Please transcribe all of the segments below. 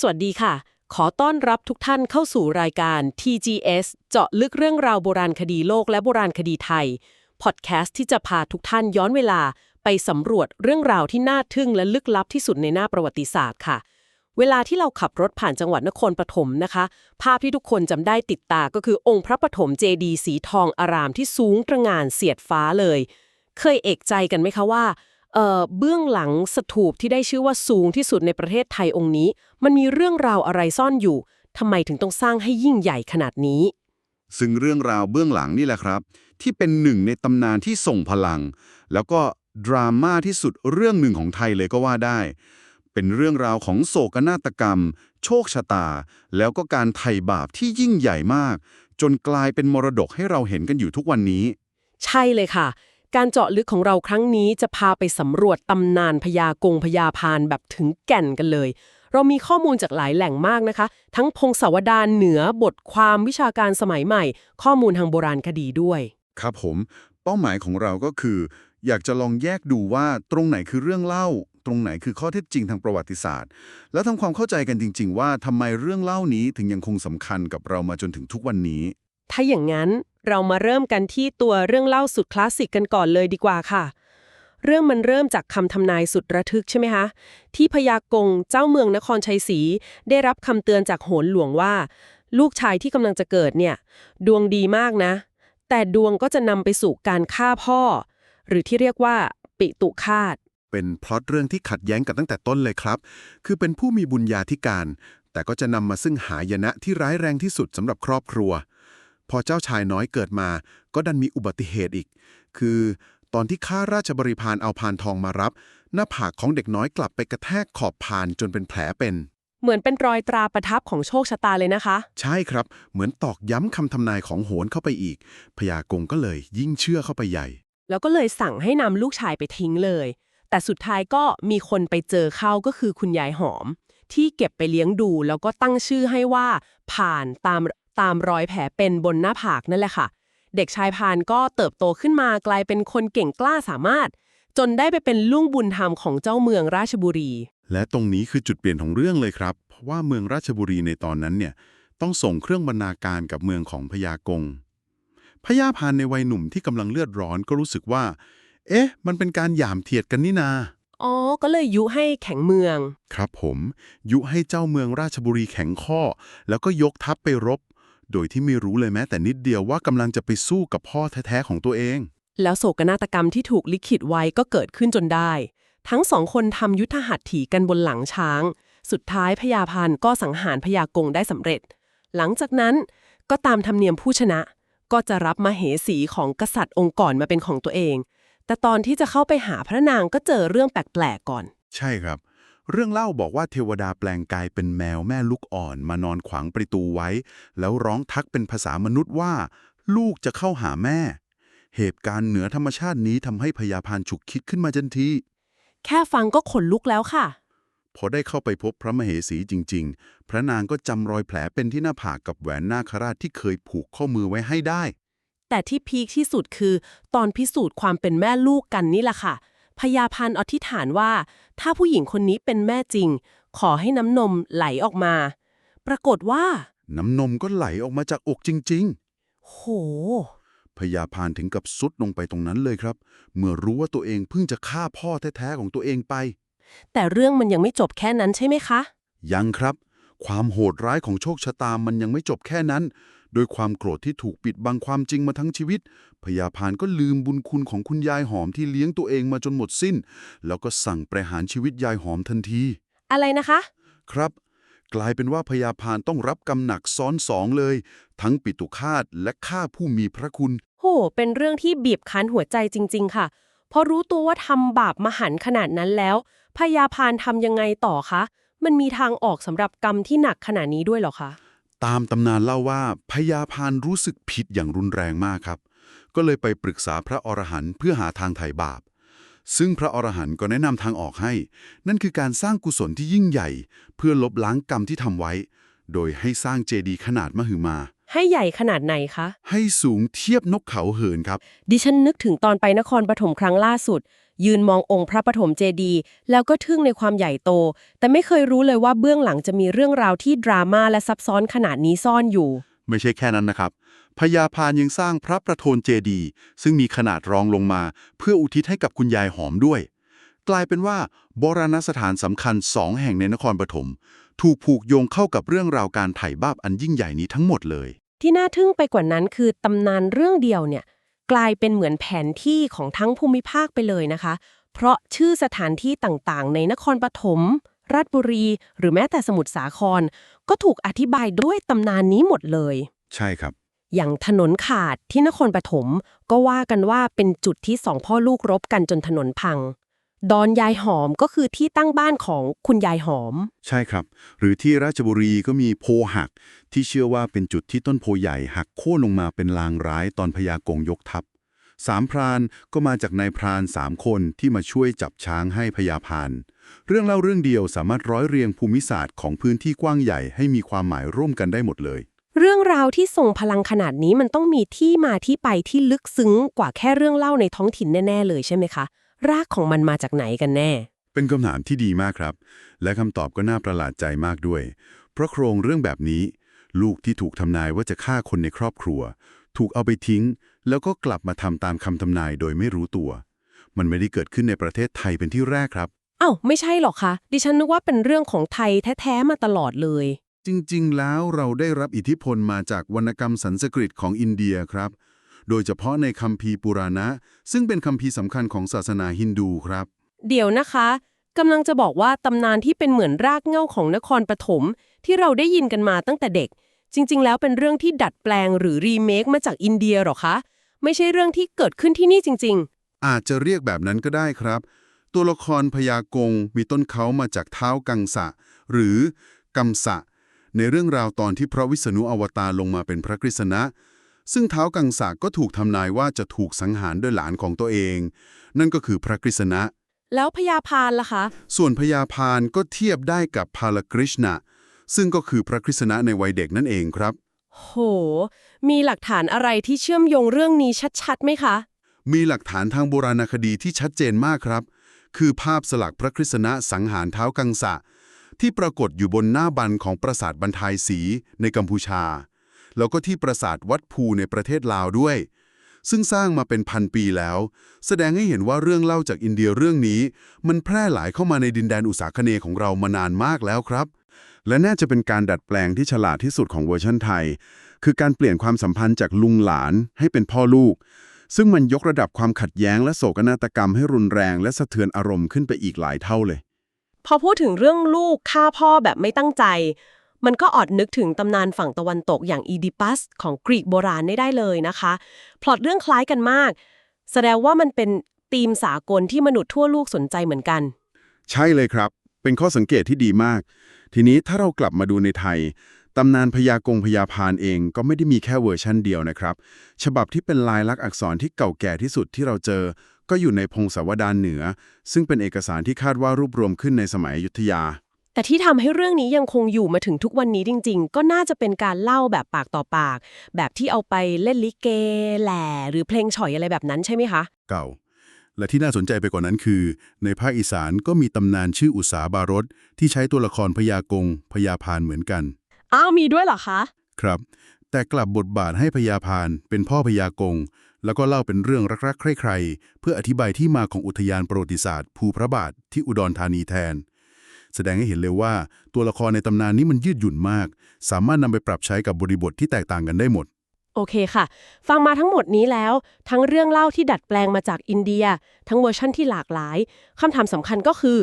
สวัสดีค่ะ ขอต้อนรับทุกท่านเข้าสู่รายการ TGS เจาะลึกเรื่องราวโบราณคดีโลกและโบราณคดีไทย พอดแคสต์ที่จะพาทุกท่านย้อนเวลาไปสำรวจเรื่องราวที่น่าทึ่งและลึกลับที่สุดในหน้าประวัติศาสตร์ค่ะ เวลาที่เราขับรถผ่านจังหวัดนครปฐมนะคะ ภาพที่ทุกคนจำได้ติดตาก็คือองค์พระปฐมเจดีย์สีทองอารามที่สูงตระหง่านเสียดฟ้าเลย เคยเอกใจกันไหมคะว่า เอ่อเบื้องหลังสถูปที่ได้ชื่อว่าสูงที่สุดในประเทศไทยองค์นี้ มันมีเรื่องราวอะไรซ่อนอยู่ทำไมถึงต้องสร้างให้ยิ่งใหญ่ขนาดนี้ ซึ่งเรื่องราวเบื้องหลังนี่แหละครับ ที่เป็นหนึ่งในตำนานที่ส่งพลัง แล้วก็ดราม่าที่สุดเรื่องหนึ่งของไทยเลยก็ว่าได้ เป็นเรื่องราวของโศกนาฏกรรม โชคชะตา แล้วก็การไถ่บาปที่ยิ่งใหญ่มาก จนกลายเป็นมรดกให้เราเห็นกันอยู่ทุกวันนี้ ใช่เลยค่ะ การเจาะลึกของเราครั้งนี้จะพาไปสำรวจตำนานพญากงพญาพานแบบถึงแก่นกันเลย เรามีข้อมูลจากหลายแหล่งมากนะคะ ทั้งพงศาวดารเหนือบทความวิชาการสมัยใหม่ ข้อมูลทางโบราณคดีด้วย ครับผม เป้าหมายของเราก็คือ อยากจะลองแยกดูว่าตรงไหนคือเรื่องเล่า ตรงไหนคือข้อเท็จจริงทางประวัติศาสตร์ แล้วทำความเข้าใจกันจริง ๆ ว่าทำไมเรื่องเล่านี้ถึงยังคงสำคัญกับเรามาจนถึงทุกวันนี้ ถ้าอย่างนั้นเรามาเริ่มกันที่ตัวเรื่องเล่าสุดคลาสสิกกันก่อนเลยดีกว่าค่ะ เรื่องมันเริ่มจากคำทำนายสุดระทึกใช่ไหมคะ ที่พญากงเจ้าเมืองนครชัยศรีได้รับคำเตือนจากโหนหลวงว่า ลูกชายที่กำลังจะเกิดเนี่ย ดวงดีมากนะ แต่ดวงก็จะนำไปสู่การฆ่าพ่อ หรือที่เรียกว่าปิตุคาตเป็นพล็อตเรื่องที่ขัดแย้งกันตั้งแต่ต้นเลยครับ คือเป็นผู้มีบุญญาธิการ แต่ก็จะนำมาซึ่งหายนะที่ร้ายแรงที่สุดสำหรับครอบครัว พอเจ้าชายน้อยเกิดมา ก็ดันมีอุบัติเหตุอีก คือตอนที่ข้าราชบริพารเอาพานทองมารับ หน้าผากของเด็กน้อยกลับไปกระแทกขอบพานจนเป็นแผลเป็น เหมือนเป็นรอยตราประทับของโชคชะตาเลยนะคะ ใช่ครับ เหมือนตอกย้ำคำทำนายของโหนเข้าไปอีก พญากงก็เลยยิ่งเชื่อเข้าไปใหญ่ แล้วก็เลยสั่งให้นำลูกชายไปทิ้งเลย แต่สุดท้ายก็มีคนไปเจอเข้าก็คือคุณยายหอม ที่เก็บไปเลี้ยงดูแล้วก็ตั้งชื่อให้ว่าผ่านตาม ตามรอยแผลเป็นบนหน้าผากนั่นแหละค่ะ เด็กชายพานก็เติบโตขึ้นมากลายเป็นคนเก่งกล้าสามารถ จนได้ไปเป็นลุงบุญธรรมของเจ้าเมืองราชบุรี และตรงนี้คือจุดเปลี่ยนของเรื่องเลยครับ เพราะว่าเมืองราชบุรีในตอนนั้นเนี่ยต้องส่งเครื่องบรรณาการกับเมืองของพญากงพญาพานในวัยหนุ่มที่กำลังเลือดร้อนก็รู้สึกว่า เอ๊ะ มันเป็นการหยามเทียดกันนี่นาอ๋อ ก็เลยยุให้แข็งเมือง ครับผม ยุให้เจ้าเมืองราชบุรีแข็งข้อ แล้วก็ยกทัพไปรบ โดยที่ไม่รู้เลยแม้แต่นิดเดียวว่ากำลังจะไปสู้กับพ่อแท้ๆของตัวเอง แล้วโศกนาฏกรรมที่ถูกลิขิตไว้ก็เกิดขึ้นจนได้ ทั้งสองคนทำยุทธหัตถีกันบนหลังช้าง สุดท้ายพญาพันก็สังหารพญากงได้สำเร็จ หลังจากนั้นก็ตามธรรมเนียมผู้ชนะ ก็จะรับมเหสีของกษัตริย์องค์ก่อนมาเป็นของตัวเอง แต่ตอนที่จะเข้าไปหาพระนางก็เจอเรื่องแปลกๆก่อน ใช่ครับ เรื่องเล่าบอกว่าเทวดาแปลงกายเป็นแมวแม่ลูกอ่อนมานอนขวางประตูไว้ แล้วร้องทักเป็นภาษามนุษย์ว่า ลูกจะเข้าหาแม่ เหตุการณ์เหนือธรรมชาตินี้ทำให้พญาพานฉุกคิดขึ้นมาทันทีแค่ฟังก็ขนลุกแล้วค่ะ พอได้เข้าไปพบพระมเหสีจริง ๆ พระนางก็จำรอยแผลเป็นที่หน้าผากกับแหวนนาคราชที่เคยผูกข้อมือไว้ให้ได้ แต่ที่พีคที่สุดคือ ตอนพิสูจน์ความเป็นแม่ลูกกันนี่แหละค่ะพญาพันธ์อธิษฐานว่า ถ้าผู้หญิงคนนี้เป็นแม่จริง ขอให้น้ำนมไหลออกมา ปรากฏว่า น้ำนมก็ไหลออกมาจากอกจริงโหๆพญาพานถึงกับสุดลงไปตรงนั้นเลยครับ เมื่อรู้ว่าตัวเองเพิ่งจะฆ่าพ่อแท้ๆของตัวเองไป แต่เรื่องมันยังไม่จบแค่นั้นใช่ไหมคะ ยังครับ ความโหดร้ายของโชคชะตามันยังไม่จบแค่นั้น โดยความโกรธที่ถูกปิดบังความจริงมาทั้งชีวิตพญาพานก็ลืมบุญคุณของคุณยายหอมที่เลี้ยงตัวเองมาจนหมดสิ้น แล้วก็สั่งประหารชีวิตยายหอมทันที อะไรนะคะ ครับ กลายเป็นว่าพญาพานต้องรับกรรมหนักซ้อนสองเลย ทั้งปิตุคาตและฆ่าผู้มีพระคุณ โห เป็นเรื่องที่บีบคั้นหัวใจจริง ๆ ค่ะ พอรู้ตัวว่าทำบาปมหันต์ขนาดนั้นแล้วพญาพานทำยังไงต่อคะ มันมีทางออกสำหรับกรรมที่หนักขนาดนี้ด้วยเหรอคะ ตามตำนานเล่าว่าพญาพานรู้สึกผิดอย่างรุนแรงมากครับ ก็เลยไปปรึกษาพระอรหันต์เพื่อหาทางไถ่บาป ซึ่งพระอรหันต์ก็แนะนำทางออกให้ นั่นคือการสร้างกุศลที่ยิ่งใหญ่ เพื่อลบล้างกรรมที่ทำไว้ โดยให้สร้างเจดีย์ขนาดมหึมา ให้ใหญ่ขนาดไหนคะ ให้สูงเทียบนกเขาเหินครับ ดิฉันนึกถึงตอนไปนครปฐมครั้งล่าสุด ยืนมององค์พระปฐมเจดีย์แล้วก็ทึ่งในความใหญ่โต แต่ไม่เคยรู้เลยว่าเบื้องหลังจะมีเรื่องราวที่ดราม่าและซับซ้อนขนาดนี้ซ่อนอยู่ ไม่ใช่แค่นั้นนะครับพญาพานยังสร้างพระประโทนเจดีย์ซึ่งมีขนาดรองลงมา เพื่ออุทิศให้กับคุณยายหอมด้วย กลายเป็นว่าโบราณสถานสำคัญสองแห่งในนครปฐมถูกผูกโยงเข้ากับเรื่องราวการไถ่บาปอันยิ่งใหญ่นี้ทั้งหมดเลย ที่น่าทึ่งไปกว่านั้นคือตำนานเรื่องเดียวเนี่ย กลายเป็นเหมือนแผนที่ของทั้งภูมิภาคไปเลยนะคะ เพราะชื่อสถานที่ต่างๆ ในนครปฐมราชบุรี หรือแม้แต่สมุทรสาคร ก็ถูกอธิบายด้วยตำนานนี้หมดเลย ใช่ครับ อย่างถนนขาดที่นครปฐมก็ว่ากันว่าเป็นจุดที่สองพ่อลูกรบกันจนถนนพัง ดอนยายหอมก็คือที่ตั้งบ้านของคุณยายหอม ใช่ครับ หรือที่ราชบุรีก็มีโพหัก ที่เชื่อว่าเป็นจุดที่ต้นโพใหญ่หักโค่นลงมาเป็นลางร้ายตอนพญากงยกทัพสามพรานก็มาจากนายพรานสามคนที่มาช่วยจับช้างให้พญาพาน เรื่องเล่าเรื่องเดียวสามารถร้อยเรียงภูมิศาสตร์ของพื้นที่กว้างใหญ่ให้มีความหมายร่วมกันได้หมดเลย เรื่องราวที่ทรงพลังขนาดนี้มันต้องมีที่มาที่ไปที่ลึกซึ้งกว่าแค่เรื่องเล่าในท้องถิ่นแน่ ๆ เลยใช่ไหมคะ รากของมันมาจากไหนกันแน่ เป็นคำถามที่ดีมากครับ และคำตอบก็น่าประหลาดใจมากด้วย เพราะโครงเรื่องแบบนี้ ลูกที่ถูกทำนายว่าจะฆ่าคนในครอบครัว ถูกเอาไปทิ้ง แล้วก็กลับมาทำตามคำทำนายโดยไม่รู้ตัว มันไม่ได้เกิดขึ้นในประเทศไทยเป็นที่แรกครับอ้าวไม่ใช่หรอกคะดิฉันนึกว่าเป็นเรื่องของไทยแท้ๆมาตลอดเลย จริง ๆ แล้วเราได้รับอิทธิพลมาจากวรรณกรรมสันสกฤตของอินเดียครับ โดยเฉพาะในคัมภีร์ปุราณะ ซึ่งเป็นคัมภีร์สำคัญของศาสนาฮินดูครับ เดี๋ยวนะคะกำลังจะบอกว่าตำนานที่เป็นเหมือนรากเหง้าของนครปฐมที่เราได้ยินกันมาตั้งแต่เด็ก จริง ๆ แล้วเป็นเรื่องที่ดัดแปลงหรือรีเมคมาจากอินเดียหรอคะ ไม่ใช่เรื่องที่เกิดขึ้นที่นี่จริงอาจจะเรียกแบบนั้นก็ได้ครับ ตัวละครพญากงมีต้นเขามาจากเท้ากังสะ หรือกัมสะ ในเรื่องราวตอนที่พระวิษณุอวตารลงมาเป็นพระกฤษณะ ซึ่งเท้ากังสะก็ถูกทำนายว่าจะถูกสังหารด้วยหลานของตัวเอง นั่นก็คือพระกฤษณะๆแล้วพญาพานล่ะคะ ส่วนพญาพานก็เทียบได้กับพาลกฤษณะ ซึ่งก็คือพระกฤษณะในวัยเด็กนั่นเองครับ โห มีหลักฐานอะไรที่เชื่อมโยงเรื่องนี้ชัดๆไหมคะ มีหลักฐานทางโบราณคดีที่ชัดเจนมากครับ คือภาพสลักพระกฤษณะสังหารเท้ากังสะที่ปรากฏอยู่บนหน้าบันของปราสาทบรรทายสีในกัมพูชา แล้วก็ที่ปราสาทวัดภูในประเทศลาวด้วย ซึ่งสร้างมาเป็นพันปีแล้ว แสดงให้เห็นว่าเรื่องเล่าจากอินเดียเรื่องนี้ มันแพร่หลายเข้ามาในดินแดนอุตสาคเนของเรามานานมากแล้วครับ และน่าจะเป็นการดัดแปลงที่ฉลาดที่สุดของเวอร์ชันไทย คือการเปลี่ยนความสัมพันธ์จากลุงหลานให้เป็นพ่อลูกซึ่งมันยกระดับความขัดแย้งและโศกนาฏกรรมให้รุนแรง และสะเทือนอารมณ์ขึ้นไปอีกหลายเท่าเลย พอพูดถึงเรื่องลูกฆ่าพ่อแบบไม่ตั้งใจ มันก็อดนึกถึงตำนานฝั่งตะวันตกอย่างอีดิปัสของกรีกโบราณได้ได้เลยนะคะ พล็อตเรื่องคล้ายกันมาก แสดงว่ามันเป็นธีมสากลที่มนุษย์ทั่วโลกสนใจเหมือนกัน ใช่เลยครับ เป็นข้อสังเกตที่ดีมาก ทีนี้ถ้าเรากลับมาดูในไทยตำนานพญากงพญาพานเองก็ไม่ได้มีแค่เวอร์ชั่นเดียวนะครับ ฉบับที่เป็นลายลักษณ์อักษรที่เก่าแก่ที่สุดที่เราเจอ ก็อยู่ในพงศาวดารเหนือ ซึ่งเป็นเอกสารที่คาดว่ารวบรวมขึ้นในสมัยอยุธยา แต่ที่ทำให้เรื่องนี้ยังคงอยู่มาถึงทุกวันนี้จริง ๆ ก็น่าจะเป็นการเล่าแบบปากต่อปาก แบบที่เอาไปเล่นลิเกแหล่หรือเพลงฉ่อยอะไรแบบนั้นใช่ไหมคะ เก่า และที่น่าสนใจไปกว่านั้นคือ ในภาคอีสานก็มีตำนานชื่ออุสาบารสที่ใช้ตัวละครพญากงพญาพานเหมือนกัน อ้าวมีด้วยเหรอคะ ครับ แต่กลับบทบาทให้พญาพานเป็นพ่อพญากง แล้วก็เล่าเป็นเรื่องรักๆใคร่ๆเพื่ออธิบายที่มาของอุทยานประวัติศาสตร์ ภูพระบาทที่อุดรธานีแทน แสดงให้เห็นเลยว่าตัวละครในตำนานนี้มันยืดหยุ่นมาก สามารถนำไปปรับใช้กับบริบทที่แตกต่างกันได้หมด โอเคค่ะ ฟังมาทั้งหมดนี้แล้ว ทั้งเรื่องเล่าที่ดัดแปลงมาจากอินเดีย ทั้งเวอร์ชั่นที่หลากหลายคำถามสำคัญก็คือ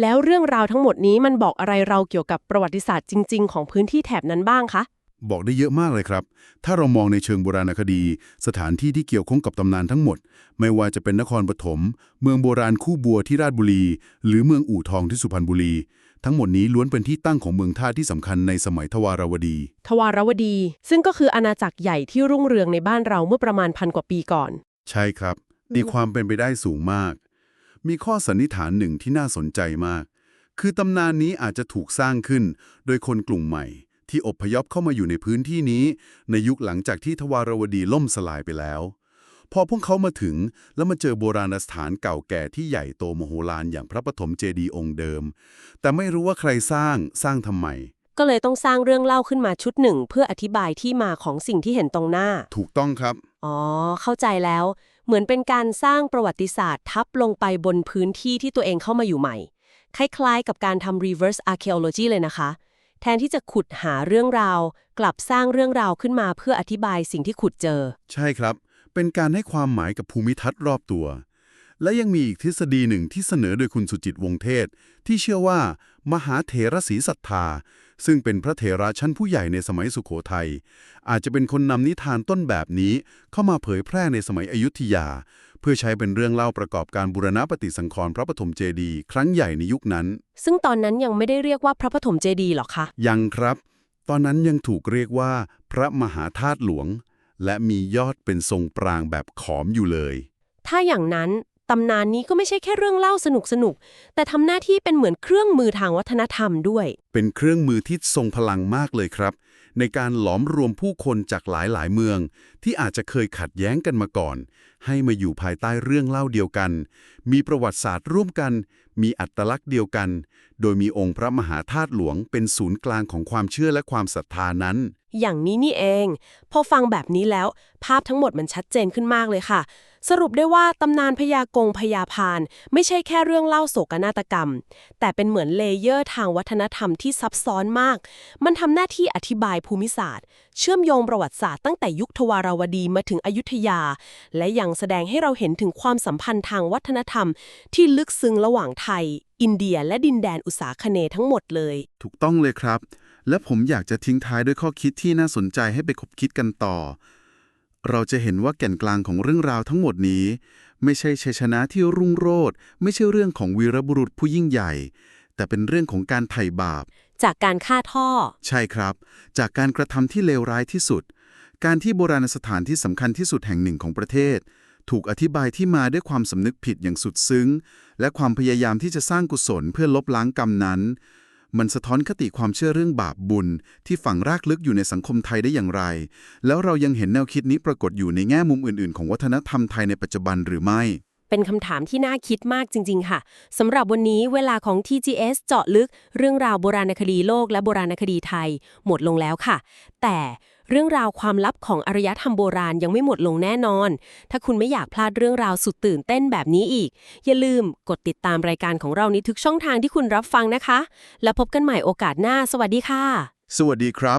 แล้วเรื่องราวทั้งหมดนี้มันบอกอะไรเราเกี่ยวกับประวัติศาสตร์จริง ๆ ของพื้นที่แถบนั้นบ้างคะ บอกได้เยอะมากเลยครับ ถ้าเรามองในเชิงโบราณคดี สถานที่ที่เกี่ยวข้องกับตำนานทั้งหมด ไม่ว่าจะเป็นนครปฐม เมืองโบราณคู่บัวที่ราชบุรี หรือเมืองอู่ทองที่สุพรรณบุรี ทั้งหมดนี้ล้วนเป็นที่ตั้งของเมืองท่าที่สำคัญในสมัยทวารวดี ทวารวดี ซึ่งก็คืออาณาจักรใหญ่ที่รุ่งเรืองในบ้านเราเมื่อประมาณพันกว่าปีก่อน ใช่ครับมีความเป็นไปได้สูงมาก มีข้อสันนิษฐานหนึ่งที่น่าสนใจมาก คือตำนานนี้อาจจะถูกสร้างขึ้นโดยคนกลุ่มใหม่ ที่อพยพเข้ามาอยู่ในพื้นที่นี้ ในยุคหลังจากที่ทวารวดีล่มสลายไปแล้ว พอพวกเขามาถึงแล้วมาเจอโบราณสถานเก่าแก่ที่ใหญ่โตมโหฬารอย่างพระปฐมเจดีย์องค์เดิม แต่ไม่รู้ว่าใครสร้างสร้างทำไม ก็เลยต้องสร้างเรื่องเล่าขึ้นมาชุดหนึ่ง เพื่ออธิบายที่มาของสิ่งที่เห็นตรงหน้า ถูกต้องครับ อ๋อ เข้าใจแล้ว เหมือนเป็นการสร้างประวัติศาสตร์ทับลงไปบนพื้นที่ที่ตัวเองเข้ามาอยู่ใหม่ คล้ายๆ กับการทำ reverse archaeology เลยนะคะ แทนที่จะขุดหาเรื่องราว กลับสร้างเรื่องราวขึ้นมาเพื่ออธิบายสิ่งที่ขุดเจอ ใช่ครับ เป็นการให้ความหมายกับภูมิทัศน์รอบตัว และยังมีอีกทฤษฎีหนึ่งที่เสนอโดยคุณสุจิตวงศ์เทศ ที่เชื่อว่า มหาเถรศรีศรัทธา ซึ่งเป็นพระเถระชั้นผู้ใหญ่ในสมัยสุขโขทัยอาจจะเป็นคนนำนิทานต้นแบบนี้เข้ามาเผยแพร่ในสมัยอยุธยา พื่อใช้เป็นเรื่องเล่าประกอบการบูรณะปฏิสังขรณ์พระปฐมเจดีย์ครั้งใหญ่ในยุคนั้น ซึ่งตอนนั้นยังไม่ได้เรียกว่าพระปฐมเจดีย์หรอกคะ ยังครับ ตอนนั้นยังถูกเรียกว่า พระมหาธาตุหลวง และมียอดเป็นทรงปรางแบบขอมอยู่เลย ถ้าอย่างนั้นตำนานนี้ก็ไม่ใช่แค่เรื่องเล่าสนุกๆแต่ทำหน้าที่เป็นเหมือนเครื่องมือทางวัฒนธรรมด้วย เป็นเครื่องมือที่ทรงพลังมากเลยครับ ในการหลอมรวมผู้คนจากหลายหลายๆ เมือง ที่อาจจะเคยขัดแย้งกันมาก่อน ให้มาอยู่ภายใต้เรื่องเล่าเดียวกัน มีประวัติศาสตร์ร่วมกัน มีอัตลักษณ์เดียวกัน โดยมีองค์พระมหาธาตุหลวงเป็นศูนย์กลางของความเชื่อและความศรัทธานั้น อย่างนี้นี่เอง พอฟังแบบนี้แล้ว ภาพทั้งหมดมันชัดเจนขึ้นมากเลยค่ะ สรุปได้ว่าตำนานพญากงพญาพาน ไม่ใช่แค่เรื่องเล่าโศกนาฏกรรม แต่เป็นเหมือนเลเยอร์ทางวัฒนธรรมที่ซับซ้อนมาก มันทำหน้าที่อธิบายภูมิศาสตร์ เชื่อมโยงประวัติศาสตร์ตั้งแต่ยุคทวารวดีมาถึงอยุธยา และยังแสดงให้เราเห็นถึงความสัมพันธ์ทางวัฒนธรรม ที่ลึกซึ้งระหว่างไทย อินเดีย และดินแดนอุษาคเนทั้งหมดเลย ถูกต้องเลยครับ และผมอยากจะทิ้งท้ายด้วยข้อคิดที่น่าสนใจให้ไปคบคิดกันต่อ เราจะเห็นว่าแก่นกลางของเรื่องราวทั้งหมดนี้ ไม่ใช่ชัยชนะที่รุ่งโรจน์ไม่ใช่เรื่องของวีรบุรุษผู้ยิ่งใหญ่ แต่เป็นเรื่องของการไถ่บาป จากการฆ่าท่อ ใช่ครับ จากการกระทำที่เลวร้ายที่สุด การที่โบราณสถานที่สำคัญที่สุดแห่งหนึ่งของประเทศ ถูกอธิบายที่มาด้วยความสำนึกผิดอย่างสุดซึ้ง และความพยายามที่จะสร้างกุศลเพื่อลบล้างกรรมนั้น มันสะท้อนคติความเชื่อเรื่องบาปบุญ ที่ฝังรากลึกอยู่ในสังคมไทยได้อย่างไร แล้วเรายังเห็นแนวคิดนี้ปรากฏอยู่ในแง่มุมอื่นๆ ของวัฒนธรรมไทยในปัจจุบันหรือไม่เป็นคำถามที่น่าคิดมากจริง ๆ ค่ะ สำหรับวันนี้เวลาของ TGS เจาะลึก เรื่องราวโบราณคดีโลกและโบราณคดีไทย หมดลงแล้วค่ะ แต่ เรื่องราวความลับของอารยธรรมโบราณยังไม่หมดลงแน่นอน ถ้าคุณไม่อยากพลาดเรื่องราวสุดตื่นเต้นแบบนี้อีก อย่าลืมกดติดตามรายการของเราในทุกช่องทางที่คุณรับฟังนะคะ แล้วพบกันใหม่โอกาสหน้า สวัสดีค่ะ สวัสดีครับ